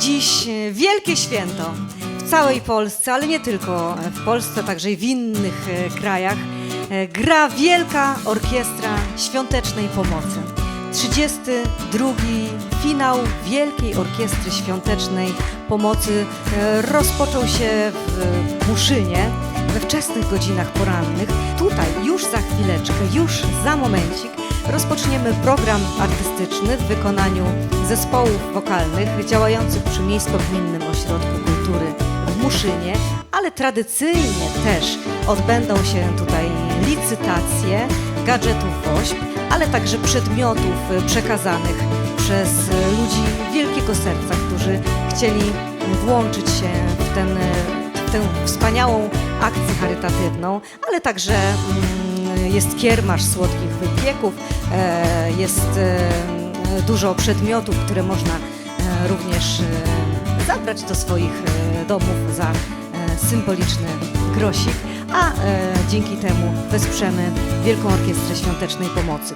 Dziś e, wielkie święto w całej Polsce, ale nie tylko w Polsce, także i w innych e, krajach. E, Gra Wielka Orkiestra Świątecznej Pomocy. 32 finał Wielkiej Orkiestry Świątecznej Pomocy e, rozpoczął się w Muszynie we wczesnych godzinach porannych. Tutaj już za chwileczkę, już za momencik rozpoczniemy program artystyczny w wykonaniu zespołów wokalnych działających przy Miejsko-Gminnym Ośrodku Kultury w Muszynie, ale tradycyjnie też odbędą się tutaj licytacje gadżetów WOŚP, ale także przedmiotów przekazanych przez ludzi wielkiego serca, którzy chcieli włączyć się w, ten, w tę wspaniałą akcję charytatywną, ale także mm, jest kiermasz słodkich wypieków, e, jest e, dużo przedmiotów, które można e, również zabrać do swoich domów za symboliczny grosik, a dzięki temu wesprzemy Wielką Orkiestrę Świątecznej Pomocy.